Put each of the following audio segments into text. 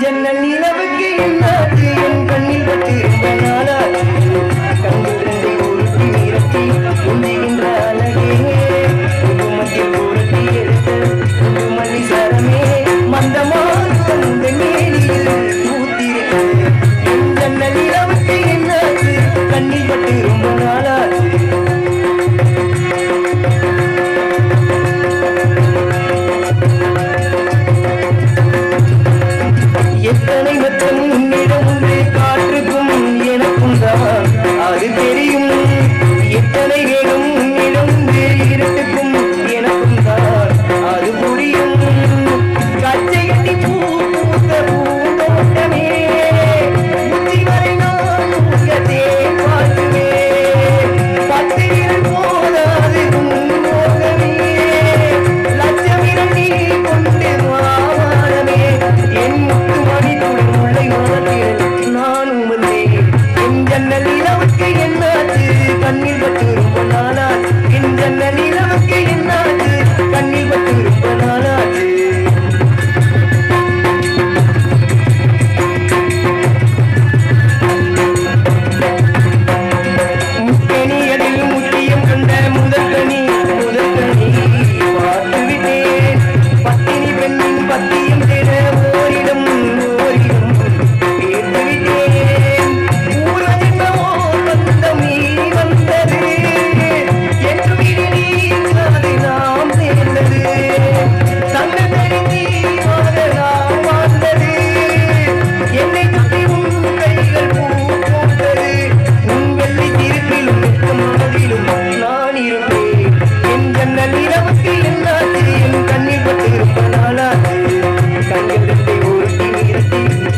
ஜன்னல் நிலவுக்கு என்னாது என் கண்ணில் வச்சிருந்த நாளா மந்தமான தந்த மேலில் anyway.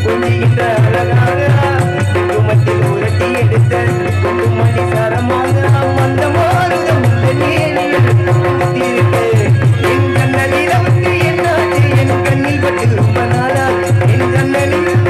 புனைகின்ற அழகாக குடும்பத்தில் உரட்டி எடுத்த குடும்பி சரமாக மந்த மாறுதம் என் கண்ணில் பட்டு ரொம்ப நாளா என் கண்ணனில்